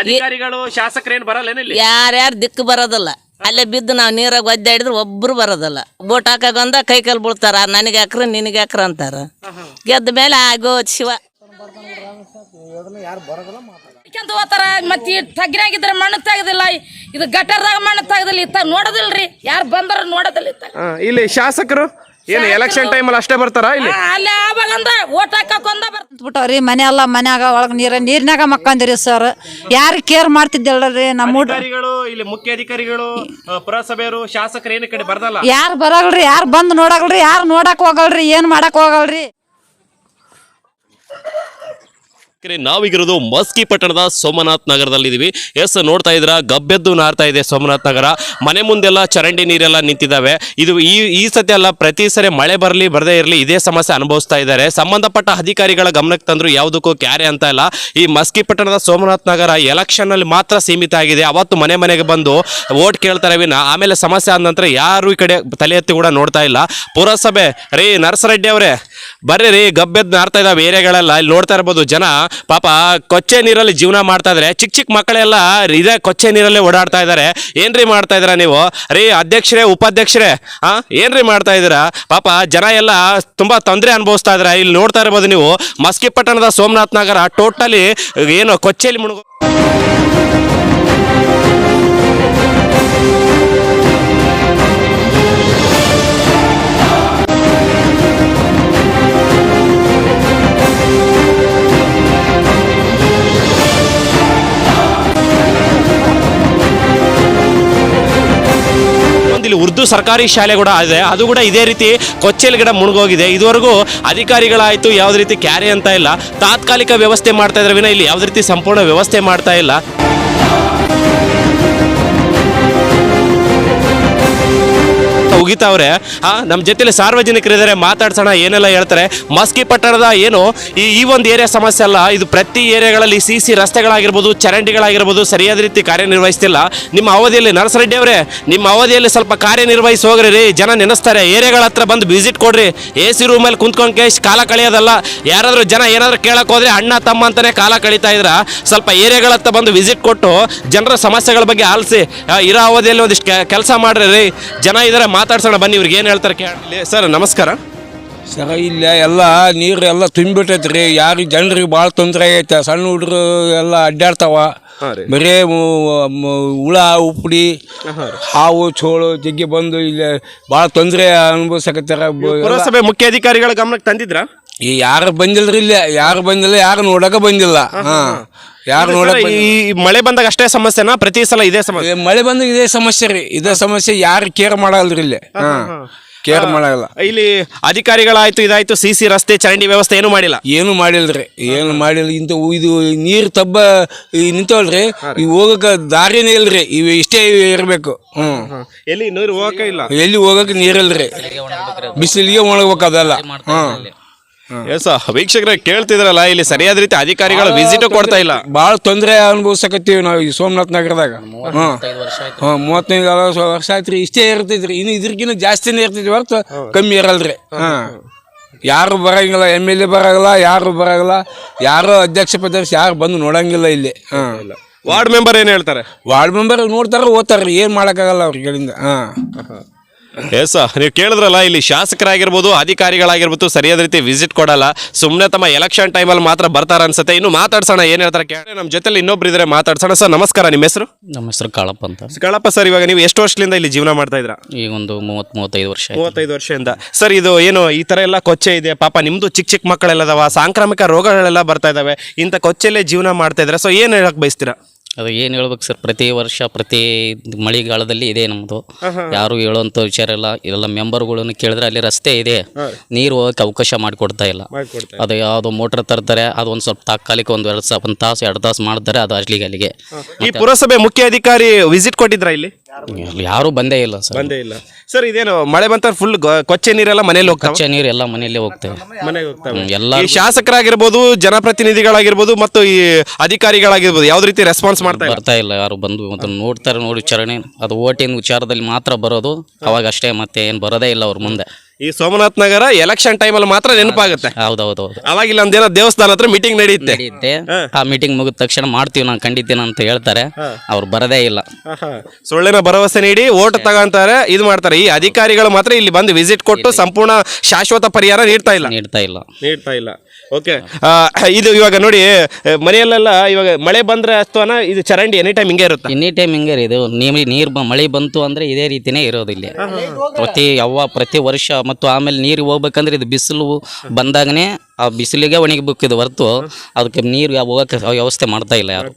ಅಧಿಕಾರಿಗಳು ಶಾಸಕರೇನು ಬರಲ್ಲ ಇಲ್ಲಿ? ಯಾರ್ಯಾರು ದಿಕ್ಕು ಬರೋದಲ್ಲ. ಅಲ್ಲೇ ಬಿದ್ದು ನಾವು ನೀರಾಗ ಒದ್ದಾಡಿದ್ರೆ ಒಬ್ರು ಬರೋದಲ್ಲ. ಬೋಟ್ ಹಾಕಾಗೊಂದ ಕೈ ಕಾಲು ಬೀಳ್ತಾರ. ನನಗೆ ಹಾಕ್ರ ನಿನಗೆ ಹಾಕ್ರ ಅಂತಾರ. ಗೆದ್ದ ಮೇಲೆ ಆಗೋ ಶಿವ. ಅಂತ ಹೋತಾರ ಮತ್ತೆ ಈ ತಗ್ನಾಗಿದ್ರೆ ಮಣ್ಣು ತೆಗದಿಲ್ಲ. ಇದು ಗಟರ್ದಾಗ ಮಣ್ಣು ತೆಗದಿಲ್ಲ. ಇತ್ತ ನೋಡೋದಿಲ್ರಿ. ಯಾರು ಬಂದ್ರ ನೋಡೋದಿಲ್ಲ ಇತ್ತ. ಇಲ್ಲಿ ಶಾಸಕರು ಏನು ಎಲೆಕ್ಷನ್ ಟೈಮಲ್ಲಿ ಅಷ್ಟೇ ಬರ್ತಾರ ಇಲ್ಲಿ? ಅಲ್ಲೇ ಆವಾಗಂದ ಓಟ್ ಹಾಕೊಂದ ಬರ್ತ ಬಿಟ್ಟವ್ರಿ ಮನೆ ಎಲ್ಲ ಮನ್ಯಾಗ ಒಳಗ ನೀರ ನೀರ್ನಾಗ ಮಕ್ಕಂದಿರಿ ಸರ್ ಯಾರು ಕೇರ್ ಮಾಡ್ತಿದ್ದಿಲ್ಲರಿ ನಮ್ಮ ಅಧಿಕಾರಿಗಳು ಇಲ್ಲಿ ಮುಖ್ಯ ಅಧಿಕಾರಿಗಳು ಆ, ಪುರಸಭೆಯವರು ಶಾಸಕರು ಏನು ಕಡೆ ಬರ್ದಲ್ಲ? ಯಾರು ಬರಗಳ್ರಿ ಯಾರು ಬಂದು ನೋಡಗಲ್ರಿ ಯಾರು ನೋಡಕ್ ಹೋಗಲ್ರಿ ಏನ್ ಮಾಡಕ್ ಹೋಗಲ್ರಿ? ನಾವೀಗಿರೋದು ಮಸ್ಕಿ ಪಟ್ಟಣದ ಸೋಮನಾಥ್ ನಗರದಲ್ಲಿ ಇದೀವಿ ಎಸ್, ನೋಡ್ತಾ ಇದ್ರ ಗಬ್ಬೆದ್ದು ನಾರ್ತಾ ಇದೆ ಸೋಮನಾಥ್ ನಗರ. ಮನೆ ಮುಂದೆಲ್ಲ ಚರಂಡಿ ನೀರೆಲ್ಲ ನಿಂತಿದ್ದಾವೆ. ಇದು ಈ ಈ ಸತಿ ಅಲ್ಲ, ಪ್ರತಿ ಸರಿ ಮಳೆ ಬರಲಿ, ಬರದೇ ಇರಲಿ, ಇದೇ ಸಮಸ್ಯೆ ಅನುಭವಿಸ್ತಾ ಇದ್ದಾರೆ. ಸಂಬಂಧಪಟ್ಟ ಅಧಿಕಾರಿಗಳ ಗಮನಕ್ಕೆ ತಂದ್ರು ಯಾವುದಕ್ಕೂ ಕ್ಯಾರೆ ಅಂತ ಇಲ್ಲ. ಈ ಮಸ್ಕಿ ಪಟ್ಟಣದ ಸೋಮನಾಥ್ ನಗರ ಎಲೆಕ್ಷನ್ ಅಲ್ಲಿ ಮಾತ್ರ ಸೀಮಿತ ಆಗಿದೆ. ಅವತ್ತು ಮನೆ ಮನೆಗೆ ಬಂದು ವೋಟ್ ಕೇಳ್ತಾರೆ ವಿನ. ಆಮೇಲೆ ಸಮಸ್ಯೆ ಆದ ನಂತರ ಯಾರು ಈ ಕಡೆ ತಲೆ ಎತ್ತಿ ಕೂಡ ನೋಡ್ತಾ ಇಲ್ಲ. ಪುರಸಭೆ, ರೀ ನರಸರೆಡ್ಡಿ ಅವರೇ, ಬರ್ರಿ ರೀ, ಗಬ್ಬೆದ್ದು ನಾರ್ತಾ ಇದಾವೆ ಏರಿಯಾಗಳೆಲ್ಲ. ಇಲ್ಲಿ ನೋಡ್ತಾ ಇರ್ಬೋದು ಜನ. ಪಾಪ ಕೊಚ್ಚೆ ನೀರಲ್ಲಿ ಜೀವನ ಮಾಡ್ತಾ ಇದ್ರೆ. ಚಿಕ್ಕ ಚಿಕ್ಕ ಮಕ್ಕಳೆಲ್ಲ ಇದೇ ಕೊಚ್ಚೆ ನೀರಲ್ಲೇ ಓಡಾಡ್ತಾ ಇದ್ದಾರೆ ಏನ್ರಿ ಮಾಡ್ತಾ ಇದ್ದೀರಾ ನೀವು? ರೀ ಅಧ್ಯಕ್ಷರೇ, ಉಪಾಧ್ಯಕ್ಷರೇ ಹಾ ಏನ್ರಿ ಮಾಡ್ತಾ ಇದ್ದೀರಾ? ಪಾಪ ಜನ ಎಲ್ಲ ತುಂಬಾ ತೊಂದರೆ ಅನುಭವಿಸ್ತಾ ಇದಾರೆ. ಇಲ್ಲಿ ನೋಡ್ತಾ ಇರ್ಬೋದು ನೀವು. ಮಸ್ಕಿಪಟ್ಟಣದ ಸೋಮನಾಥ್ ನಗರ, ಟೋಟಲಿ ಏನು ಕೊಚ್ಚೆಯಲ್ಲಿ ಮುಳುಗು ಉರ್ದು ಸರ್ಕಾರಿ ಶಾಲೆ ಕೂಡ ಇದೆ. ಅದು ಕೂಡ ಇದೇ ರೀತಿ ಕೊಚ್ಚೆಲ್ ಗಿಡ ಮುಳುಗೋಗಿದೆ ಇದುವರೆಗೂ ಅಧಿಕಾರಿಗಳಾಯ್ತು ಯಾವುದೇ ರೀತಿ ಕ್ಯಾರಿ ಅಂತ ಇಲ್ಲ. ತಾತ್ಕಾಲಿಕ ವ್ಯವಸ್ಥೆ ಮಾಡ್ತಾ ಇದ್ರೆ ವಿನ ಇಲ್ಲಿ ಯಾವುದೇ ರೀತಿ ಸಂಪೂರ್ಣ ವ್ಯವಸ್ಥೆ ಮಾಡ್ತಾ ಇಲ್ಲ. ಉಗಿತಾವ್ರೆ. ಆ ನಮ್ಮ ಜೊತೆಲಿ ಸಾರ್ವಜನಿಕರಿದ್ದಾರೆ ಮಾತಾಡ್ಸೋಣ, ಏನೆಲ್ಲ ಹೇಳ್ತಾರೆ. ಮಸ್ಕಿ ಪಟ್ಟಣದ ಏನು, ಈ ಈ ಒಂದು ಏರಿಯಾ ಸಮಸ್ಯೆ ಅಲ್ಲ, ಇದು ಪ್ರತಿ ಏರಿಯಾಗಳಲ್ಲಿ ಸಿ ಸಿ ರಸ್ತೆಗಳಾಗಿರ್ಬೋದು, ಚರಂಡಿಗಳಾಗಿರ್ಬೋದು ಸರಿಯಾದ ರೀತಿ ಕಾರ್ಯನಿರ್ವಹಿಸ್ತಿಲ್ಲ. ನಿಮ್ಮ ಅವಧಿಯಲ್ಲಿ ನರಸರೆಡ್ಡಿ ಅವರೇ, ನಿಮ್ಮ ಅವಧಿಯಲ್ಲಿ ಸ್ವಲ್ಪ ಕಾರ್ಯನಿರ್ವಹಿಸಿ ಹೋಗ್ರಿ ರೀ. ಜನ ನೆನೆಸ್ತಾರೆ. ಏರಿಯಾಗಳ ಹತ್ರ ಬಂದು ವಿಸಿಟ್ ಕೊಡ್ರಿ. ಎ ಸಿ ರೂಮಲ್ಲಿ ಕುಂತ್ಕೊಂಡು ಕೇಶ್, ಕಾಲ ಕಳೆಯೋದಲ್ಲ. ಯಾರಾದರೂ ಜನ ಏನಾದರೂ ಕೇಳಕ್ಕೆ ಹೋದ್ರೆ ಅಣ್ಣ, ತಮ್ಮ ಅಂತಲೇ ಕಾಲ ಕಳೀತಾ ಇದ್ರ. ಸ್ವಲ್ಪ ಏರಿಯಾಗಳ ಹತ್ರ ಬಂದು ವಿಸಿಟ್ ಕೊಟ್ಟು ಜನರ ಸಮಸ್ಯೆಗಳ ಬಗ್ಗೆ ಆಲಿಸಿ ಇರೋ ಅವಧಿಯಲ್ಲಿ ಒಂದಿಷ್ಟು ಕೆಲಸ ಮಾಡ್ರಿ ರೀ. ಜನ ಇದಾರೆ ಮಾತಾಡ್ಸೋಣ ಬನ್ನಿ ಇವ್ರಿಗೆ ಏನು ಹೇಳ್ತಾರೆ ಕೇಳಿ ಸರ್ ನಮಸ್ಕಾರ. ಸರ ಇಲ್ಲ ಎಲ್ಲ ನೀರು ಎಲ್ಲ ತುಂಬಿಬಿಟ್ಟೈತೆ ರೀ. ಯಾರಿಗೆ ಜನರಿಗೆ ಭಾಳ ತೊಂದರೆ ಆಗೈತೆ. ಸಣ್ಣ ಹುಡುಗರು ಎಲ್ಲ ಅಡ್ಡಾಡ್ತಾವ. ಬರೇ ಮು- ಮು- ಹುಳ ಉಪ್ಪುಡಿ ಹಾವು ಚೋಳು ಜಗ್ಗಿ ಬಂದು ಇಲ್ಲಿ ಭಾಳ ತೊಂದರೆ ಅನುಭವಿಸಕತ್ತಾರ. ಪುರಸಭೆ ಮುಖ್ಯ ಅಧಿಕಾರಿಗಳ ಗಮನಕ್ಕೆ ತಂದಿದ್ರಾ? ಈ ಯಾರು ಬಂದಿಲ್ರಿ ಇಲ್ಲ? ಯಾರು ಬಂದಿಲ್ಲ ಯಾರು ನೋಡಕ ಬಂದಿಲ್ಲ. ಹಾ. ಯಾರು ನೋಡಕ್ ಈ ಮಳೆ ಬಂದಾಗ ಅಷ್ಟೇ ಸಮಸ್ಯೆನಾ? ಪ್ರತಿ ಸಲ ಇದೇ ಸಮಸ್ಯೆ? ಮಳೆ ಬಂದಾಗ ಇದೇ ಸಮಸ್ಯೆ ರೀ. ಇದೇ ಸಮಸ್ಯೆ ಯಾರು ಕೇರ್ ಮಾಡಲ್ರಿ ಇಲ್ಲಿ? ಹಾ ಕೇರ್ ಮಾಡಲ್ಲ. ಇಲ್ಲಿ ಅಧಿಕಾರಿಗಳಾಯ್ತು ಇದಾಯ್ತು ಸಿ ಸಿ ರಸ್ತೆ ಚರಂಡಿ ವ್ಯವಸ್ಥೆ ಏನು ಮಾಡಿಲ್ಲ. ಏನು ಮಾಡಿಲ್ರಿ ಏನು ಮಾಡಿಲ್ಲ. ಇಂತ ಇದು ನೀರು ತಬ್ಬ ಈ ನಿಂತವಲ್ರಿ ಈ ಹೋಗಕ್ಕೆ ದಾರಿನೇ ಇಲ್ರಿ. ಇವ್ ಇಷ್ಟೇ ಇರಬೇಕು. ಹ್ಮ್. ಎಲ್ಲಿ ನೀರು ಹೋಗಕ್ಕೆ ಇಲ್ಲ? ಎಲ್ಲಿ ಹೋಗಕ್ಕೆ ನೀರಿಲ್ರಿ. ಬಿಸಿಲಿಗೆ ಒಣಗ್ಬೇಕು ಅದೆಲ್ಲ. ಹ್ಞೂ ಎಸ್ ವೀಕ್ಷಕರೇ ಕೇಳ್ತಿದ್ರಲ್ಲ ಇಲ್ಲಿ ಸರಿಯಾದ ರೀತಿ ಅಧಿಕಾರಿಗಳು ವಿಸಿಟ್ ಕೊಡ್ತಾ ಇಲ್ಲ. ಭಾಳ ತೊಂದರೆ ಅನುಭವಿಸಕತ್ತೀವಿ ನಾವು ಈ ಸೋಮನಾಥ್ ನಗರದಾಗ. ಹಾಂ. ಮೂವತ್ತೈದು ವರ್ಷ ಆಯ್ತು. ರೀ ಇಷ್ಟೇ ಇರ್ತೈತ್ರಿ ಇನ್ನು ಇದ್ರಕ್ಕಿಂತ ಜಾಸ್ತಿನೇ ಇರ್ತೈತಿ ಹೊರತು ಕಮ್ಮಿ ಇರಲ್ರಿ. ಹಾಂ. ಯಾರು ಬರಂಗಿಲ್ಲ ಎಂ ಎಲ್ ಎ ಬರಂಗಿಲ್ಲ ಯಾರು ಬರಂಗಿಲ್ಲ ಯಾರು ಅಧ್ಯಕ್ಷ ಪದಕ್ಷ ಯಾರು ಬಂದು ನೋಡಂಗಿಲ್ಲ ಇಲ್ಲಿ. ಹಾಂ. ವಾರ್ಡ್ ಮೆಂಬರ್ ಏನ್ ಹೇಳ್ತಾರೆ? ವಾರ್ಡ್ ಮೆಂಬರ್ ನೋಡ್ತಾರ ಓದ್ತಾರ ಏನು ಮಾಡೋಕ್ಕಾಗಲ್ಲ ಅವ್ರಿಗಳಿಂದ ಹಾಂ. ಎಸ್ ನೀವು ಕೇಳಿದ್ರಲ್ಲ ಇಲ್ಲಿ ಶಾಸಕರಾಗಿರ್ಬೋದು ಅಧಿಕಾರಿಗಳಾಗಿರ್ಬೋದು ಸರಿಯಾದ ರೀತಿ ವಿಸಿಟ್ ಕೊಡಲ್ಲ. ಸುಮ್ಮನೆ ತಮ್ಮ ಎಲೆಕ್ಷನ್ ಟೈಮಲ್ಲಿ ಮಾತ್ರ ಬರ್ತಾರ ಅನ್ಸುತ್ತೆ. ಇನ್ನು ಮಾತಾಡ್ಸೋಣ ಏನು ಹೇಳ್ತಾರೆ ಕೇಳಿ. ನಮ್ಮ ಜೊತೆಲಿ ಇನ್ನೊಬ್ರು ಇದ್ರೆ ಮಾತಾಡ್ಸೋಣ. ಸರ್ ನಮಸ್ಕಾರ ನಿಮ್ಮ ಹೆಸರು? ನಮ್ಮ ಹೆಸರು ಕಾಳಪ್ಪ ಅಂತ. ಕಾಳಪ್ಪ ಸರ್ ಇವಾಗ ನೀವು ಎಷ್ಟು ವರ್ಷದಿಂದ ಇಲ್ಲಿ ಜೀವನ ಮಾಡ್ತಾ ಇದ್ರ ಈಗ ಒಂದು ಮೂವತ್ತ್ ಮೂವತ್ತೈದು ವರ್ಷ ಆಯ್ತು. ಮೂವತ್ತೈದು ವರ್ಷದಿಂದ. ಸರ್ ಇದು ಏನು ಈ ತರ ಎಲ್ಲ ಕೊಚ್ಚೆ ಇದೆ? ಪಾಪ ನಿಮ್ದು ಚಿಕ್ಕ ಚಿಕ್ಕ ಮಕ್ಕಳೆಲ್ಲದವ. ಸಾಂಕ್ರಾಮಿಕ ರೋಗಗಳೆಲ್ಲ ಬರ್ತಾ ಇದಾವೆ. ಇಂಥ ಕೊಚ್ಚೆಲ್ಲೇ ಜೀವನ ಮಾಡ್ತಾ ಇದ್ರೆ ಸೊ ಏನ್ ಹೇಳಕ್ ಬಯಸ್ತೀರಾ? ಅದು ಏನು ಹೇಳ್ಬೇಕು ಸರ್ ಪ್ರತಿ ವರ್ಷ ಪ್ರತಿ ಮಳೆಗಾಲದಲ್ಲಿ ಇದೆ ನಮ್ಮದು ಯಾರು ಹೇಳೋಂಥ ವಿಚಾರ ಇಲ್ಲ. ಇಲ್ಲ ಮೆಂಬರ್ಗಳನ್ನು ಕೇಳಿದ್ರೆ ಅಲ್ಲಿ ರಸ್ತೆ ಇದೆ. ನೀರು ಹೋಗಕ್ಕೆ ಅವಕಾಶ ಮಾಡಿಕೊಡ್ತಾ ಇಲ್ಲ. ಅದು ಯಾವುದೋ ಮೋಟರ್ ತರ್ತಾರೆ ಅದು ಒಂದು ಸ್ವಲ್ಪ ತಾತ್ಕಾಲಿಕ ಒಂದು ಎರಡು ಒಂದು ತಾಸು ಎರಡು ತಾಸು ಮಾಡ್ತಾರೆ ಅದು ಅಲ್ಲಿಗೆ ಅಲ್ಲಿಗೆ ಈ ಪುರಸಭೆ ಮುಖ್ಯ ಅಧಿಕಾರಿ ವಿಸಿಟ್ ಕೊಟ್ಟಿದ್ರಾ ಇಲ್ಲಿ? ಯಾರೂ ಬಂದೇ ಇಲ್ಲ ಸರ್. ಬಂದೇ ಇಲ್ಲ. ಸರ್ ಇದೇನು ಮಳೆ ಬಂತ ಫುಲ್ ಕೊಚ್ಚೆ ನೀರೆಲ್ಲ ಮನೇಲಿ ಹೋಗ್ತಾವೆ? ಕೊಚ್ಚೆ ನೀರು ಎಲ್ಲ ಮನೆಯಲ್ಲೇ ಹೋಗ್ತೇವೆ. ಮನೆಗೆ ಹೋಗ್ತಾವೆ. ಎಲ್ಲ ಈ ಶಾಸಕರಾಗಿರ್ಬೋದು ಜನಪ್ರತಿನಿಧಿಗಳಾಗಿರ್ಬೋದು ಮತ್ತು ಈ ಅಧಿಕಾರಿಗಳಾಗಿರ್ಬೋದು ಯಾವ್ದು ರೀತಿ ರೆಸ್ಪಾನ್ಸ್ ಮಾಡ್ತಾ ಇಲ್ಲ? ಬರ್ತಾ ಇಲ್ಲ ಯಾರು ಬಂದು ಅದನ್ನ ನೋಡ್ತಾರೆ ನೋಡಿ ವಿಚಾರಣೆ. ಅದು ಓಟಿನ ವಿಚಾರದಲ್ಲಿ ಮಾತ್ರ ಬರೋದು. ಅವಾಗ ಅಷ್ಟೇ ಮತ್ತೆ ಏನು ಬರೋದೇ ಇಲ್ಲ ಅವ್ರ ಮುಂದೆ. ಈ ಸೋಮನಾಥ್ ನಗರ ಎಲೆಕ್ಷನ್ ಟೈಮಲ್ಲಿ ಮಾತ್ರ ನೆನಪಾಗುತ್ತೆ. ಹೌದೌದು ಹೌದು ಅವಾಗ ಇಲ್ಲಿ ಒಂದೇನೋ ದೇವಸ್ಥಾನ ಹತ್ರ ಮೀಟಿಂಗ್ ನಡೆಯುತ್ತೆ. ನಡೆಯುತ್ತೆ. ಆ ಮೀಟಿಂಗ್ ಮುಗಿದ ತಕ್ಷಣ ಮಾಡ್ತೀವಿ ನಾನು ಖಂಡಿತೀನಿ ಅಂತ ಹೇಳ್ತಾರೆ. ಅವ್ರು ಬರದೇ ಇಲ್ಲ. ಸುಳ್ಳಿನ ಭರವಸೆ ನೀಡಿ ಓಟ್ ತಗೊಂತಾರೆ ಇದು ಮಾಡ್ತಾರೆ. ಈ ಅಧಿಕಾರಿಗಳು ಮಾತ್ರ ಇಲ್ಲಿ ಬಂದು ವಿಸಿಟ್ ಕೊಟ್ಟು ಸಂಪೂರ್ಣ ಶಾಶ್ವತ ಪರಿಹಾರ ನೀಡ್ತಾ ಇಲ್ಲ. ನೀಡ್ತಾ ಇಲ್ಲ. ನೀಡ್ತಾ ಇಲ್ಲ. ಓಕೆ ಇದು ಇವಾಗ ನೋಡಿ ಮನೆಯಲ್ಲೆಲ್ಲ ಇವಾಗ ಮಳೆ ಬಂದ್ರೆ ಅಷ್ಟುವನ ಇದು ಚರಂಡಿ ಎನಿ ಟೈಮ್ ಹಿಂಗೆ ಇರುತ್ತೆ? ಎನಿ ಟೈಮ್ ಹಿಂಗೆ ಇದು ನೀರು ನೀರು ಮಳೆ ಬಂತು ಅಂದ್ರೆ ಇದೇ ರೀತಿನೇ ಇರೋದು ಇಲ್ಲಿ. ಪ್ರತಿ ಯಾವ ಪ್ರತಿ ವರ್ಷ ಮತ್ತು ಆಮೇಲೆ ನೀರು ಹೋಗ್ಬೇಕಂದ್ರೆ ಇದು ಬಿಸಿಲು ಬಂದಾಗನೇ ಆ ಬಿಸಿಲಿಗೆ ಒಣಗಿಬೇಕು ಇದು ಹೊರತು. ಅದಕ್ಕೆ ನೀರು ಹೋಗಕ್ಕೆ ವ್ಯವಸ್ಥೆ ಮಾಡ್ತಾ ಇಲ್ಲ ಯಾರು.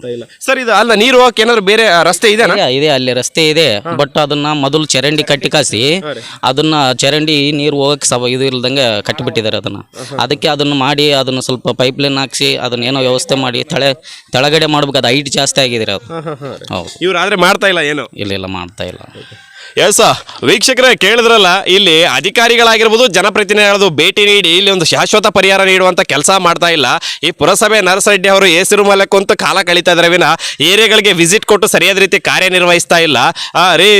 ಸರ್ ಇದು ಅಲ್ಲ ನೀರು ಹೋಗಕ್ಕೆ ಏನಾದ್ರು ಬೇರೆ ರಸ್ತೆ ಇದೆ, ಇದೆ ಅಲ್ಲಿ ರಸ್ತೆ ಇದೆ. ಬಟ್ ಅದನ್ನ ಮೊದಲು ಚರಂಡಿ ಕಟ್ಟಿ ಕಾಸಿ ಅದನ್ನ ಚರಂಡಿ ನೀರು ಹೋಗಕ್ಕೆ ಸವ ಇದು ಇಲ್ದಂಗೆ ಕಟ್ಟಿಬಿಟ್ಟಿದ್ದಾರೆ ಅದನ್ನ. ಅದಕ್ಕೆ ಅದನ್ನ ಮಾಡಿ ಅದನ್ನ ಸ್ವಲ್ಪ ಪೈಪ್ ಲೈನ್ ಹಾಕ್ಸಿ ಅದನ್ನ ಏನೋ ವ್ಯವಸ್ಥೆ ಮಾಡಿ ತಳೆ ತಳಗಡೆ ಮಾಡ್ಬೇಕು. ಅದು ಹೈಟ್ ಜಾಸ್ತಿ ಆಗಿದೆ ಅದು. ಹೌದು. ಇವ್ರು ಆದ್ರೆ ಮಾಡ್ತಾ ಇಲ್ಲ ಏನು? ಇಲ್ಲ ಇಲ್ಲ ಮಾಡ್ತಾ ಇಲ್ಲ. ಎಸ್ ವೀಕ್ಷಕರೇ, ಕೇಳಿದ್ರಲ್ಲ, ಇಲ್ಲಿ ಅಧಿಕಾರಿಗಳಾಗಿರ್ಬೋದು ಜನಪ್ರತಿನಿಧಿಗಳದು ಭೇಟಿ ನೀಡಿ, ಇಲ್ಲಿ ಒಂದು ಶಾಶ್ವತ ಪರಿಹಾರ ನೀಡುವಂತ ಕೆಲಸ ಮಾಡ್ತಾ ಇಲ್ಲ. ಈ ಪುರಸಭೆ ನರಸರೆಡ್ಡಿ ಅವರು ಹೆಸರು ಮೇಲೆ ಕುಂತು ಕಾಲ ಕಳೀತಾ ಇದ್ರೆ ವಿನ ಏರಿಯಾಗಳಿಗೆ ವಿಸಿಟ್ ಕೊಟ್ಟು ಸರಿಯಾದ ರೀತಿ ಕಾರ್ಯನಿರ್ವಹಿಸ್ತಾ ಇಲ್ಲ. ರೀ,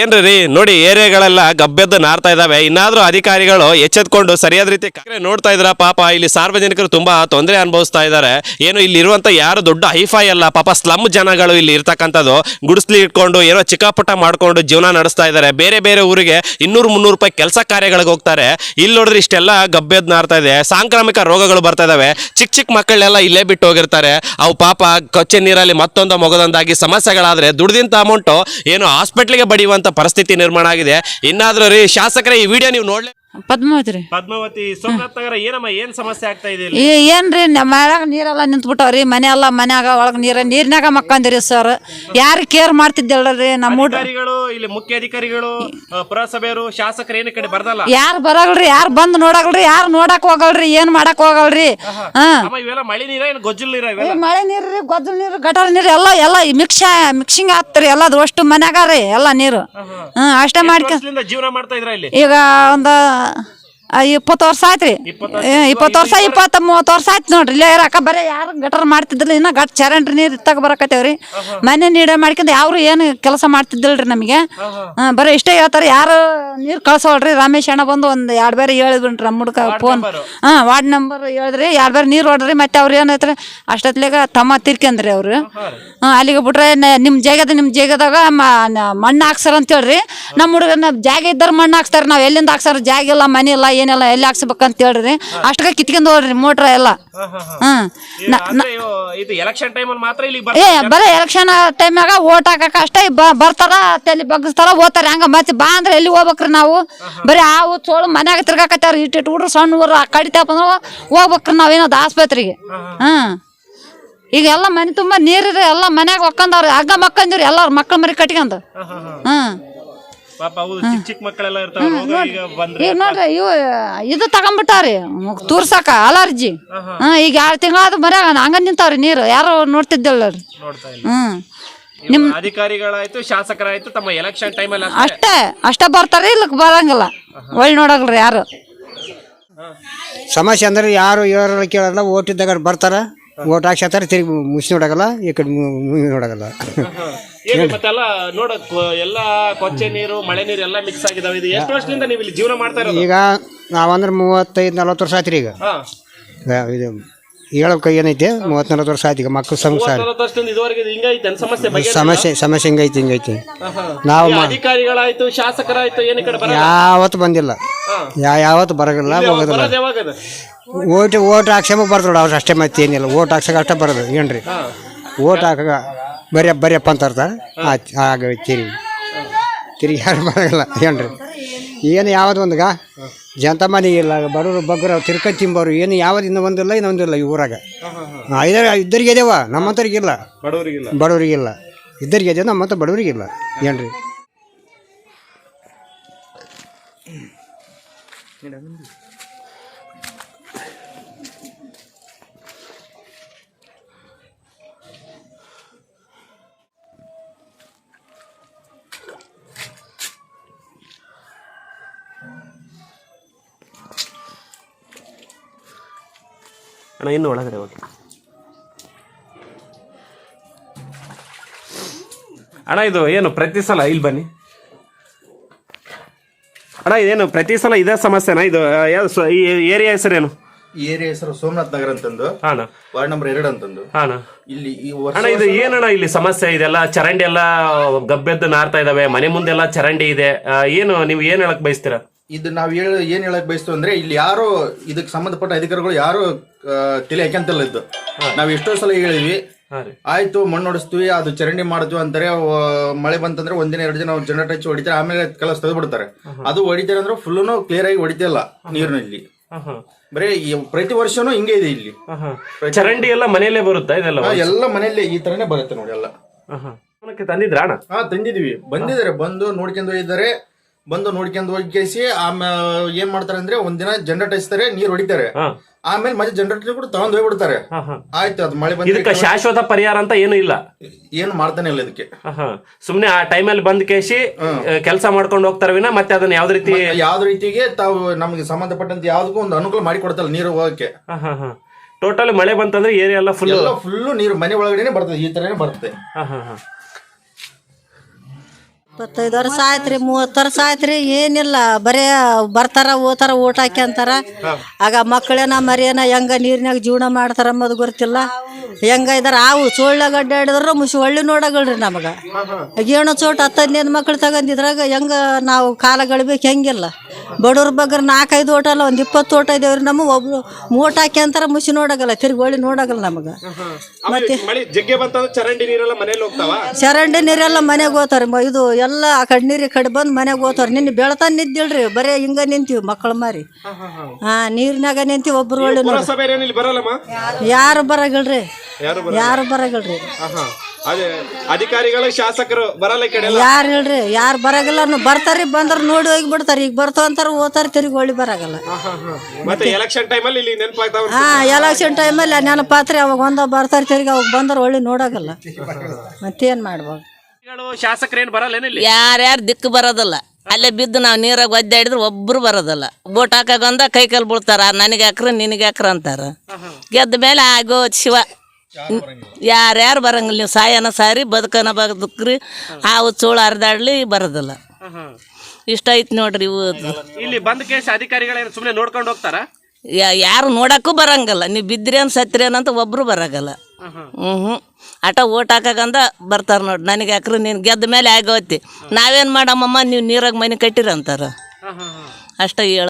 ಏನ್ರಿ ರೀ, ನೋಡಿ, ಏರಿಯಾಗಳೆಲ್ಲ ಗಬ್ಬೆದ್ದು ನಾರ್ತಾ ಇದ್ದಾವೆ. ಇನ್ನಾದ್ರೂ ಅಧಿಕಾರಿಗಳು ಎಚ್ಚೆತ್ಕೊಂಡು ಸರಿಯಾದ ರೀತಿ ನೋಡ್ತಾ ಇದ್ರ ಪಾಪ. ಇಲ್ಲಿ ಸಾರ್ವಜನಿಕರು ತುಂಬಾ ತೊಂದರೆ ಅನುಭವಿಸ್ತಾ ಇದ್ದಾರೆ. ಏನು, ಇಲ್ಲಿ ಇರುವಂತ ಯಾರು ದೊಡ್ಡ ಹೈಫೈ ಅಲ್ಲ, ಪಾಪ ಸ್ಲಮ್ ಜನಗಳು ಇಲ್ಲಿ ಇರ್ತಕ್ಕಂಥದ್ದು. ಗುಡಿಸ್ಲಿ ಇಟ್ಕೊಂಡು, ಏನೋ ಚಿಕ್ಕಾಪುಟ್ಟ ಮಾಡ್ಕೊಂಡು ಜೀವನ ನಡೆಸ್ತಾ ಇದ್ದಾರೆ. ಬೇರೆ ಬೇರೆ ಊರಿಗೆ ಇನ್ನೂರು ಮುನ್ನೂರು ರೂಪಾಯಿ ಕೆಲಸ ಕಾರ್ಯಗಳಿಗೆ ಹೋಗ್ತಾರೆ. ಇಲ್ಲಿ ನೋಡಿದ್ರೆ ಇಷ್ಟೆಲ್ಲ ಗಬ್ಬೆದ್ ನಾರ್ತಾ ಇದೆ. ಸಾಂಕ್ರಾಮಿಕ ರೋಗಗಳು ಬರ್ತಾ ಇದಾವೆ. ಚಿಕ್ಕ ಚಿಕ್ಕ ಮಕ್ಕಳೆಲ್ಲ ಇಲ್ಲೇ ಬಿಟ್ಟು ಹೋಗಿರ್ತಾರೆ. ಅವು ಪಾಪ ಕೊಚ್ಚೆ ನೀರಲ್ಲಿ ಮತ್ತೊಂದು ಮೊಗದೊಂದಾಗಿ ಸಮಸ್ಯೆಗಳಾದ್ರೆ ದುಡ್ದಿಂತ ಅಮೌಂಟು ಏನು ಹಾಸ್ಪಿಟ್ಲಿಗೆ ಬಡಿಯುವಂತ ಪರಿಸ್ಥಿತಿ ನಿರ್ಮಾಣ ಆಗಿದೆ. ಇನ್ನಾದ್ರೂ ರೀ, ಶಾಸಕರೇ, ಈ ವಿಡಿಯೋ ನೀವು ನೋಡ್ಲಿ ಪದ್ಮಾವತಿ ರೀ. ಪದ್ಮಾವತಿ ಸೋಮನಾಥ್ ನಗರ ಏನಮ್ಮ ಏನ್ ಸಮಸ್ಯೆ ಆಗ್ತಾ ಇದೆ ಈ ಏನ್ರಿ ನಮ್ಮ ಮನ್ಯಾಗ ನೀರೆಲ್ಲ ನಿಂತ್ಬಿಟ್ಟವ್ರಿ ಮನೆ ಎಲ್ಲ ಮನ್ಯಾಗ ಒಳಗೆ ನೀರ ನೀರ್ನಾಗ ಮಕ್ಕಂದಿರಿ ಸರ್ ಯಾರು ಕೇರ್ ಮಾಡ್ತಿದ್ದೇಳ್ರಿ ನಮ್ಮ ಅಧಿಕಾರಿಗಳು ಇಲ್ಲಿ ಮುಖ್ಯ ಅಧಿಕಾರಿಗಳು ಆ, ಪುರಸಭೆಯವರು ಶಾಸಕರು ಏನು ಕಡೆ ಬರ್ದಲ್ಲ? ಯಾರು ಬರಲ್ರಿ ಯಾರು ಬಂದು ನೋಡಲ್ರಿ ಯಾರು ನೋಡಕ್ ಹೋಗಲ್ರಿ ಏನ್ ಮಾಡಕ್ ಹೋಗಲ್ರಿ? ಹಾ. ಅಮ್ಮ ಇವೆಲ್ಲ ಮಳೆ ನೀರ ಏನು ಗೊಜ್ಜಲ್ ನೀರ ಈ ಮಳೆ ನೀರು ರೀ ನೀರು ಗಟಾರ ನೀರು ಎಲ್ಲ ಎಲ್ಲ ಮಿಕ್ಸ ಮಿಕ್ಸಿಂಗ್ ಆಗ್ತರಿ ಎಲ್ಲದು ಅಷ್ಟು ಮನ್ಯಾಗ ರೀ ಎಲ್ಲ ನೀರು. ಹ್ಮ್ ಅಷ್ಟೇ ಮಾಡ್ಕ ಜೀವನ ಮಾಡ್ತಾ ಇದ್ರ ಇಲ್ಲಿ? ಈಗ ಒಂದು Ah. ಇಪ್ಪತ್ತು ವರ್ಷ ಆಯ್ತು. ರೀ ಇಪ್ಪತ್ತು ವರ್ಷ ಇಪ್ಪತ್ತು ಮೂವತ್ತು ವರ್ಷ ಆಯ್ತು ನೋಡ್ರಿ. ಇಲ್ಲೇ ಇರಾಕ ಬರೀ ಯಾರು ಗಟರ್ ಮಾಡ್ತಿದ್ದಿಲ್ಲ ಇನ್ನ ಗಟ್ ಚರಂಡ್ರಿ ನೀರು ಇತ್ತಾಗ ಬರಕತ್ತೇವ್ರಿ. ಮನೆ ನೀಡ ಮಾಡ್ಕೊಂಡು ಯಾರು ಏನು ಕೆಲಸ ಮಾಡ್ತಿದ್ದಿಲ್ರಿ ನಮಗೆ. ಹಾಂ ಬರೀ ಇಷ್ಟೇ ಹೇಳ್ತಾರೆ ಯಾರು ನೀರು ಕಳ್ಸೋಳ್ರಿ ರಮೇಶ್ ಅಣ್ಣ ಬಂದು ಒಂದು ಎರಡು ಬೇರೆ ಹೇಳಿದ್ಬಿಟ್ರಿ ನಮ್ಮ ಹುಡ್ಕ ಫೋನ್ ಹಾಂ ವಾರ್ಡ್ ನಂಬರ್ ಹೇಳಿದ್ರಿ. ಎರಡು ಬೇರೆ ನೀರು ಹೊಡ್ರಿ ಮತ್ತೆ ಅವ್ರು ಏನೈತ್ರಿ ಅಷ್ಟೊತ್ಲಿಗ ತಮ್ಮ ತಿರ್ಕೊಂಡ್ರಿ ಅವರು. ಹಾಂ ಅಲ್ಲಿಗೆ ಬಿಟ್ರೆ ನಿಮ್ಮ ಜಾಗದ ನಿಮ್ಮ ಜಾಗದಾಗ ಮಣ್ಣು ಹಾಕ್ಸಾರ ಅಂತ ಹೇಳ್ರಿ. ನಮ್ಮ ಹುಡುಗನ ಜಾಗ ಇದ್ದಾರ ಮಣ್ಣು ಹಾಕ್ಸ್ತಾರೆ ನಾವು ಎಲ್ಲಿಂದ ಹಾಕ್ಸಾರ ಜಾಗ ಇಲ್ಲ ಮನೆ ಇಲ್ಲ ಏನಿಲ್ಲ ಎಲ್ಲಿ ಹಾಕ್ಸ್ಬೇಕಂತ ಹೇಳ್ರಿ. ಅಷ್ಟಕ್ಕೆ ಕಿತ್ಕೊಂಡ್ ಹೋಗ್ರಿ ಮೋಟ್ರ ಎಲ್ಲ. ಹ್ಮ್ ನ- ನ- ಇದು ಎಲೆಕ್ಷನ್ ಟೈಮಲ್ಲಿ ಮಾತ್ರ ಇಲ್ಲಿ ಏ ಬರೀ ಎಲೆಕ್ಷನ್ ಟೈಮ್ಯಾಗ ಓಟ್ ಹಾಕಕ್ಕೆ ಅಷ್ಟೇ ಬ- ಬರ್ತಾರ ತಲೆ ಬಗ್ಸ್ತಾರ ಓದ್ತಾರ. ಹಂಗ ಮತ್ತೆ ಬಾ ಅಂದ್ರೆ ಎಲ್ಲಿ ಹೋಗ್ಬೇಕ್ರಿ ನಾವು? ಬರೀ ಆ ಚೋಳು ಮನ್ಯಾಗ ತಿರ್ಗಾಕತ್ತಾರ ಇಟ್ಟು ಇಟ್ಟು ಹುಡ್ರು ಸಣ್ಣ ಊರು ಕಡಿತಪ್ಪ ಅಂದ್ರೆ ಹೋಗ್ಬೇಕ್ರಿ ನಾವೇನದು ಆಸ್ಪತ್ರೆಗೆ. ಹ್ಮ್ ಈಗ ಎಲ್ಲ ಮನೆ ತುಂಬಾ ನೀರಿರಿ ಎಲ್ಲ ಮನ್ಯಾಗ ಒಕ್ಕಂದವ್ರಿ. ಹಗ್ಗ ಮಕ್ಕಂದಿವ್ರಿ ಎಲ್ಲಾರು ಮಕ್ಕಳ ಮರಿ ಕಟ್ಕೊಂಡ್. ಹ್ಮ್ ಪಾಪ ಹೌದು ಚಿಕ್ಕ ಚಿಕ್ಕ ಮಕ್ಕಳೆಲ್ಲ ಇರ್ತಾವೆ ರೋಗ ಈಗ ಬಂದ್ರೆ ಈಗ ನೋಡ್ರಿ ಇವು ಇದು ತಗೊಂಬಿಟ್ಟಾರಿ ತೂರ್ಸಾಕ ಅಲರ್ಜಿ ಹ್ಮ್ ಈಗ ಎರಡು ತಿಂಗಳಾದ ಮರ್ಯಾಗ ಹಂಗ ನಿಂತಾವ್ರಿ ನೀರು. ಯಾರು ನೋಡ್ತಿದ್ದಿಲ್ಲ ರೀ ಹ್ಮ್. ನಿಮ್ ಅಧಿಕಾರಿಗಳಾಯ್ತು ಶಾಸಕರಾಯ್ತು ತಮ್ಮ ಎಲೆಕ್ಷನ್ ಟೈಮಲ್ಲಿ ಅಷ್ಟೇ. ಅಷ್ಟೇ ಬರ್ತಾರೆ ಇಲ್ಲಕ್ ಬರಂಗಿಲ್ಲ. ಒಳ್ಳೆ ನೋಡಲ್ರಿ ಯಾರು. ಸಮಸ್ಯೆ ಅಂದ್ರೆ ಯಾರು ಹೇಳೋಲ್ಲ ಕೇಳಲ್ಲ ಓಟ್ ಇದ್ದಾಗ ಬರ್ತಾರ. ಓಟ್ ಹಾಕ್ಸತ್ತಾರೆ ತಿರುಗಿ ಮುಚ್ಚಿ ನೋಡಗಲ್ಲ ಈ ಕಡೆ ಮು- ಮು- ನೋಡಗಲ್ಲ. ಮತ್ತೆಲ್ಲ ನೋಡ ಎಲ್ಲ ಕೊಚ್ಚೆ ನೀರು ಮಳೆ ನೀರು ಎಲ್ಲ ಮಿಕ್ಸ್ ಆಗಿದಾವೆ. ಇದು ಎಷ್ಟು ವರ್ಷದಿಂದ ನೀವು ಇಲ್ಲಿ ಜೀವನ ಮಾಡ್ತಾ ಇರೋದು? ಈಗ ನಾವಂದ್ರೆ ಮೂವತ್ತೈದು ನಲ್ವತ್ತು ವರ್ಷ ಆಯ್ತು ಈಗ. ಹಾ. ಈಗ ಇದು ಹೇಳೋಕೆ ಏನೈತೆ? ಮೂವತ್ತು ನಲ್ವತ್ತು ವರ್ಷ ಆಯ್ತು ಈಗ ಮಕ್ಕಳು ಸಂಸಾರ. ನಲವತ್ತು ವರ್ಷದಿಂದ ಇದುವರೆಗೆ ಇದು ಹಿಂಗೈತೆ ಅನ್ ಸಮಸ್ಯೆ ಸಮಸ್ಯೆ ಸಮಸ್ಯೆ ಹಿಂಗೈತಿ ಹಿಂಗೈತಿ. ನಾವು ಮ- ಅಧಿಕಾರಿಗಳಾಯ್ತು ಶಾಸಕರಾಯ್ತು ಏನ್ ಈ ಕಡೆ ಬರ ಯಾವತ್ತು ಬಂದಿಲ್ಲ. ಯಾ ಯಾವತ್ತು ಬರಗಿಲ್ಲ ಹೋಗೋದಿಲ್ಲ. ಬರೋದು? ಓಟ್ ಓಟ್ ಹಾಕ್ಸಂಬ ಬರ್ತಾರ ಅವ್ರು ಅಷ್ಟೇ ಮತ್ತೆ ಏನಿಲ್ಲ. ಓಟ್ ಹಾಕ್ಸಕ್ಕೆ ಅಷ್ಟೇ ಬರೋದು ಏನ್ರಿ? ಓಟ್ ಹಾಕಾಗ ಬರೀ ಬರೀಪ್ಪ ಅಂತ ಇರ್ತಾರೆ ಆಯ್ತು ಆಗ ತಿರುಗಿ ತಿರುಗಿ ಯಾರು ಬರೋಲ್ಲ ಏನ್ರಿ? ಏನು ಯಾವ್ದು ಒಂದ್ಗ? ಜನತ ಮನೆ ಇಲ್ಲ ಬಡವರು ಬಗ್ಗರು ತಿರ್ಕ ತಿಂಬೋರು ಏನು ಯಾವ್ದು ಇನ್ನೂ ಒಂದಿಲ್ಲ ಇನ್ನೊಂದಿಲ್ಲ ಈ ಊರಾಗ. ಐದಾರ ಇದ್ದರಿಗೆ ಇದೇವ ನಮ್ಮಂತವ್ರಿಗಿಲ್ಲ ಬಡವರಿಗಿಲ್ಲ ಬಡವರಿಗಿಲ್ಲ ಇದ್ದರಿಗೆ ಇದೆ ನಮ್ಮಂತ ಬಡವರಿಗಿಲ್ಲ ಏನ್ರಿ? ಅಣ್ಣ ಇನ್ನು ಒಳಗಡೆ ಹೋಗಿ. ಅಣ್ಣ ಇದು ಏನು ಪ್ರತಿ ಸಲ ಇಲ್ಲಿ ಬನ್ನಿ. ಅಣ್ಣ ಇದೇನು ಪ್ರತಿ ಸಲ ಇದೇ ಸಮಸ್ಯೆನಾ? ಇದು ಯಾವ್ದು ಸ್ವ- ಈ ಏರಿಯಾ ಹೆಸರೇನು? ಈ ಏರಿಯಾ ಹೆಸರು ಸೋಮನಾಥ್ ನಗರ ಅಂತಂದು. ಅಣ್ಣ. ವಾರ್ಡ್ ನಂಬರ್ ಎರಡು ಅಂತಂದು. ಅಣ್ಣ. ಇಲ್ಲಿ ಈ ವರ್ಷ ಅಣ್ಣ ಇದು ಏನಣ್ಣ ಇಲ್ಲಿ ಸಮಸ್ಯೆ ಇದೆಲ್ಲ? ಚರಂಡಿ ಎಲ್ಲ ಗಬ್ಬೆದ್ದು ನಾರ್ತಾ ಇದಾವೆ. ಮನೆ ಮುಂದೆಲ್ಲ ಚರಂಡಿ ಇದೆ. ಆ, ಏನು ನೀವು ಏನ್ ಹೇಳಕ್ ಬಯಸ್ತೀರಾ? ಇದು ನಾವ್ ಹೇಳ ಏನ್ ಹೇಳಕ್ ಬಯಸ್ತು ಅಂದ್ರೆ ಇಲ್ಲಿ ಯಾರು ಇದಕ್ಕೆ ಸಂಬಂಧಪಟ್ಟ ಅಧಿಕಾರಿಗಳು ಯಾರು ತಲೆ ಹಾಕ್ಯಂತಲ್ಲ ಇದ್ದು. ನಾವ್ ಎಷ್ಟೋ ಸಲ ಹೇಳಿದ್ವಿ. ಆಯ್ತು ಮಣ್ಣು ಹೊಡಿಸ್ತೀವಿ ಅದು ಚರಂಡಿ ಮಾಡ್ತೀವಿ ಅಂತಾರೆ ಮಳೆ ಬಂತಂದ್ರೆ ಒಂದಿನ ಎರಡು ದಿನ ಜನರೇಟ್ ಹಚ್ಚಿ ಹೊಡಿತಾರೆ ಆಮೇಲೆ ಕೆಲಸ ತೆಗೆದು ಬಿಡ್ತಾರೆ. ಅದು ಹೊಡಿತಾರೆ ಅಂದ್ರೆ ಫುಲ್ಲು ಕ್ಲಿಯರ್ ಆಗಿ ಹೊಡಿತಿಲ್ಲ ನೀರಿನಲ್ಲಿ. ಇಲ್ಲಿ. ಬರೀ ಪ್ರತಿ ವರ್ಷನೂ ಹಿಂಗೆ ಇದೆ ಇಲ್ಲಿ. ಚರಂಡಿ ಎಲ್ಲ ಮನೆಯಲ್ಲೇ ಬರುತ್ತಾ ಇದೆಲ್ಲ ಎಲ್ಲ ಮನೆಯಲ್ಲೇ ಈ ತರನೇ ಬರುತ್ತೆ ನೋಡಿ ಎಲ್ಲ. ತಂದಿದ್ರಾ ಅಣ್ಣ? ಹಾ ತಂದಿದೀವಿ. ಬಂದಿದ್ದಾರೆ ಬಂದು ನೋಡ್ಕೊಂಡು ಹೋಗಿದ್ದಾರೆ. ಬಂದು ನೋಡ್ಕೊಂಡು ಹೋಗಿ ಕೇಸಿ ಆಮೇಲೆ ಏನ್ ಮಾಡ್ತಾರೆ ಅಂದ್ರೆ ಒಂದಿನ ಜನರೇಟ್ ಹಚ್ತಾರೆ ನೀರ್ ಹೊಡಿತಾರೆ. ಹಾ. ಆಮೇಲೆ ಮತ್ತೆ ಜನರೇಟರ್ ಕೂಡ ತಗೊಂಡ್ ಹೋಗ್ಬಿಡ್ತಾರೆ. ಹಾ, ಹಾ. ಆಯ್ತು ಅದು ಮಳೆ ಇದಕ್ಕೆ ಬಂದ್ರೆ ಶಾಶ್ವತ ಪರಿಹಾರ ಅಂತ ಏನು ಇಲ್ಲ. ಏನ್ ಮಾಡ್ತಾನೆ ಇಲ್ಲ ಇದಕ್ಕೆ. ಸುಮ್ನೆ ಆ ಟೈಮಲ್ಲಿ ಬಂದ್ ಕೇಸಿ ಕೆಲಸ ಮಾಡ್ಕೊಂಡು ಹೋಗ್ತಾರ ವಿನ ಮತ್ತೆ ಅದನ್ನ ಯಾವ್ದ ರೀತಿ ಯಾವ್ದ ರೀತಿಗೆ ತಾವು ನಮಗೆ ಸಂಬಂಧಪಟ್ಟಂತ ಯಾವ್ದಕ್ಕೂ ಒಂದು ಅನುಕೂಲ ಮಾಡಿ ಕೊಡ್ತಲ್ಲ ನೀರು ಹೋಗಕ್ಕೆ. ಟೋಟಲ್ ಮಳೆ ಬಂತಂದ್ರೆ ಏರಿಯಾ ಎಲ್ಲ ಫುಲ್ ಎಲ್ಲ ಫುಲ್ ನೀರು ಮನೆ ಒಳಗಡೆನೆ ಬರ್ತದೆ ಈ ತರನೇ ಬರುತ್ತೆ ಇಪ್ಪತ್ತೈದು ವರ್ಷ ಆಯ್ತ್ರಿ ರೀ ಮೂವತ್ತು ವರ್ಷ ಆಯ್ತ್ರಿ ರೀ ಏನಿಲ್ಲ ಬರೇ ಬರ್ತಾರ ಓತಾರ ಊಟ ಹಾಕ್ಯಂತಾರ ಆಗ ಮಕ್ಕಳೇನ ಮರಿಯೇನ ಹೆಂಗ ನೀರಿನಾಗ ಜೀವನ ಮಾಡ್ತಾರ ಅಂಬೋದು ಗೊತ್ತಿಲ್ಲ. ಹೆಂಗ ಇದಾರ ಆವು ಸೊಳ್ಳೆ ಗಡ್ಡಾಡಿದ್ರು ಮುಸಿ ಒಳ್ಳೆ ನೋಡಗಳ್ರಿ ನಮಗೆ. ಏನೋ ಚೋಟ ಹತ್ತು ಹದಿನೈದು ಮಕ್ಳು ತಗೊಂಡಿದ್ರಾಗ ಹೆಂಗ ನಾವು ಕಾಲ ಗಳಿಬೇಕು ಹೆಂಗಿಲ್ಲ. ಬಡವ್ರ ಬಗ್ಗೆ ನಾಲ್ಕೈದು ಓಟ ಅಲ್ಲ ಒಂದು ಇಪ್ಪತ್ತು ಓಟ ಇದೇವ್ರಿ ನಮ್ಮ ಒಬ್ರು ಮೂಟ ಹಾಕ್ಯಂತಾರ ಮುಸಿ ನೋಡಗಲ್ಲ ತಿರ್ಗಿ ಒಳ್ಳೆ ನೋಡಾಗಲ್ಲ ನಮಗೆ. ಮತ್ತೆ ಮಳೆ ಜಗ್ಗೆ ಬಂತಂದ್ರೆ ಚರಂಡಿ ನೀರೆಲ್ಲ ಮನೇಲಿ ಹೋಗ್ತಾವ? ಚರಂಡಿ ನೀರೆಲ್ಲ ಮನೆಗೆ ಹೋಗ್ತಾರೆ ಮ- ಇದು ಎಲ್ಲ ಆ ಕಡೆ ನೀರು ಈ ಕಡೆ ಬಂದು ಮನೆಗೆ ಹೋಗ್ತಾರೆ ನಿನ್ನ ಬೆಳತಾನ ನಿದ್ದಿಲ್ರಿ ಬರೇ ಹಿಂಗ ನಿಂತೀವಿ ಮಕ್ಕಳ ಮಾರಿ. ಹಾ ನೀರಿನಾಗ ನಿಂತೀವಿ ಒಬ್ರು ಒಳ್ಳೆ ನೋಡಿ ಬರಲ್ಲಮ್ಮ? ಯಾರು ಬರಗಿಲ್ರಿ? ಯಾರು ಬರಗಲ್ರಿ? ಅದೇ ಅಧಿಕಾರಿಗಳು ಶಾಸಕರು ಬರಲ್ಲ ಈ ಕಡೆ ಯಾರು ಹೇಳ್ರಿ ಯಾರು ಬರಗಲ್ಲ ಬರ್ತಾರಿ ಬಂದ್ರ ನೋಡಿ ಹೋಗಿ ಬಿಡ್ತಾರೆ ಈಗ ಬರ್ತಾವ ಅಂತಾರ ಓದ್ತಾರ ತಿರುಗಿ ಒಳ್ಳೆ ಬರಗಲ್ಲ. ಮತ್ತೆ ಎಲೆಕ್ಷನ್ ಟೈಮಲ್ಲಿ ಇಲ್ಲಿ ನೆನಪಾಗ್ತಾವ ಹಾ ಎಲೆಕ್ಷನ್ ಟೈಮಲ್ಲಿ ನೆನಪಾತ್ರಿ ಅವಾಗ ಒಂದ ಬರ್ತಾರೆ ತಿರುಗಿ ಅವಾಗ ಬಂದ್ರ ಒಳ್ಳೆ ನೋಡಾಗಲ್ಲ. ಮತ್ತೇನ್ ಮಾಡ್ಬೋದು? ಶಾಸಕರು ಏನ್ ಬರಲ್ಲ ಇಲ್ಲಿ ಯಾರ್ಯಾರು ದಿಕ್ಕು ಬರೋದಿಲ್ಲ. ಅಲ್ಲೇ ಬಿದ್ದು ನಾವು ನೀರಾಗ ಒದ್ದಾಡಿದ್ರೆ ಒಬ್ರು ಬರೋದಿಲ್ಲ. ಬೋಟ್ ಹಾಕಾಗಂದ ಕೈ ಕಾಲು ಬೀಳ್ತಾರ. ನನಗೆ ಹಾಕ್ರ ನಿನಗೆ ಹಾಕ್ರ ಅಂತಾರ. ಗೆದ್ದ ಮೇಲೆ ಆಗೋ ಶಿವ. ಯಾರ್ಯಾರು ಬರಂಗಿಲ್ಲ. ನೀವು ಸಾಯನ ಸಾರಿ ಬದುಕನ ಬದುಕ್ರಿ. ಹಾವು ಚೋಳ ಹರಿದಾಡ್ಲಿ ಬರೋದಿಲ್ಲ. ಇಷ್ಟ ಐತಿ ನೋಡ್ರಿ ಇವು. ಇಲ್ಲಿ ಬಂದ ಕೇಸ್ ಅಧಿಕಾರಿಗಳೇನು ಸುಮ್ಮನೆ ನೋಡ್ಕೊಂಡು ಹೋಗ್ತಾರ? ಯಾ- ಯಾರು ನೋಡಕ್ಕೂ ಬರಂಗಲ್ಲ. ನೀವು ಬಿದ್ರಿ ಅಂತ ಸತ್ರಿ ಏನಂತ ಒಬ್ರು ಬರಂಗಲ್ಲ. ಹ್ಞೂ ಹ್ಞೂ ಆಟ ಓಟ್ ಹಾಕಂದ ಬರ್ತಾರೆ ನೋಡಿ. ನನಗೆ ಯಾಕ್ರೆ ನೀನು ಗೆದ್ದ ಮೇಲೆ ಆಗೋತಿ. ನಾವೇನು ಮಾಡಮ್ಮಮ್ಮ? ನೀವು ನೀರಾಗ ಮನೆ ಕಟ್ಟಿರ ಅಂತಾರ ಅಷ್ಟ ಹೇಳ